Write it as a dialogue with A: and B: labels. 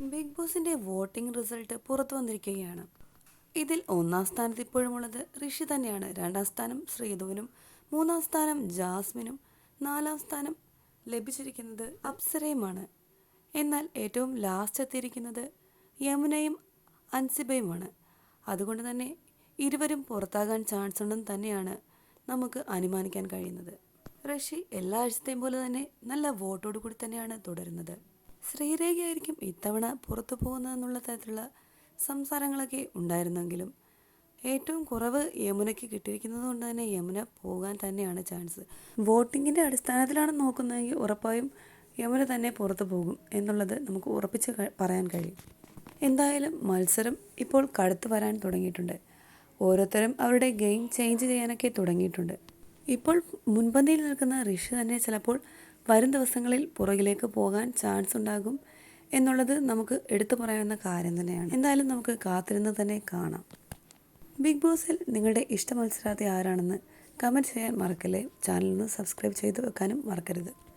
A: Big ബോസിന്റെ voting result പുറത്തു വന്നിരിക്കുകയാണ്. ഇതിൽ ഒന്നാം സ്ഥാനത്ത് ഇപ്പോഴുമുള്ളത് ഋഷി തന്നെയാണ്. രണ്ടാം സ്ഥാനം ശ്രീധുവിനും മൂന്നാം സ്ഥാനം ജാസ്മിനും നാലാം സ്ഥാനം ലഭിച്ചിരിക്കുന്നത് അപ്സരയുമാണ്. എന്നാൽ ഏറ്റവും ലാസ്റ്റ് എത്തിയിരിക്കുന്നത് യമുനയും അൻസിബയുമാണ്. അതുകൊണ്ട് തന്നെ ഇരുവരും പുറത്താകാൻ ചാൻസ് ഉണ്ടെന്ന് തന്നെയാണ് നമുക്ക് അനുമാനിക്കാൻ കഴിയുന്നത്. ഋഷി എല്ലാ ആഴ്ചത്തെയും പോലെ തന്നെ നല്ല വോട്ടോടു കൂടി തന്നെയാണ് തുടരുന്നത്. ശ്രീരേഖയായിരിക്കും ഇത്തവണ പുറത്തു പോകുന്നതെന്നുള്ള തരത്തിലുള്ള സംസാരങ്ങളൊക്കെ ഉണ്ടായിരുന്നെങ്കിലും ഏറ്റവും കുറവ് യമുനയ്ക്ക് കിട്ടിയിരിക്കുന്നത് കൊണ്ട് തന്നെ യമുന പോകാൻ തന്നെയാണ് ചാൻസ്. വോട്ടിങ്ങിന്റെ അടിസ്ഥാനത്തിലാണ് നോക്കുന്നതെങ്കിൽ ഉറപ്പായും യമുന തന്നെ പുറത്തു പോകും എന്നുള്ളത് നമുക്ക് ഉറപ്പിച്ച് പറയാൻ കഴിയും. എന്തായാലും മത്സരം ഇപ്പോൾ കടുത്തു വരാൻ തുടങ്ങിയിട്ടുണ്ട്. ഓരോരുത്തരും അവരുടെ ഗെയിം ചേഞ്ച് ചെയ്യാനൊക്കെ തുടങ്ങിയിട്ടുണ്ട്. ഇപ്പോൾ മുൻപന്തിയിൽ നിൽക്കുന്ന ഋഷി തന്നെ ചിലപ്പോൾ വരും ദിവസങ്ങളിൽ പുറകിലേക്ക് പോകാൻ ചാൻസ് ഉണ്ടാകും എന്നുള്ളത് നമുക്ക് എടുത്തു പറയാവുന്ന കാര്യം തന്നെയാണ്. എന്തായാലും നമുക്ക് കാത്തിരുന്ന് തന്നെ കാണാം. ബിഗ് ബോസിൽ നിങ്ങളുടെ ഇഷ്ട മത്സരാർത്ഥി ആരാണെന്ന് കമന്റ് ചെയ്യാൻ മറക്കല്ലേ? ചാനലിന് സബ്സ്ക്രൈബ് ചെയ്ത് വെക്കാനും മറക്കരുത്.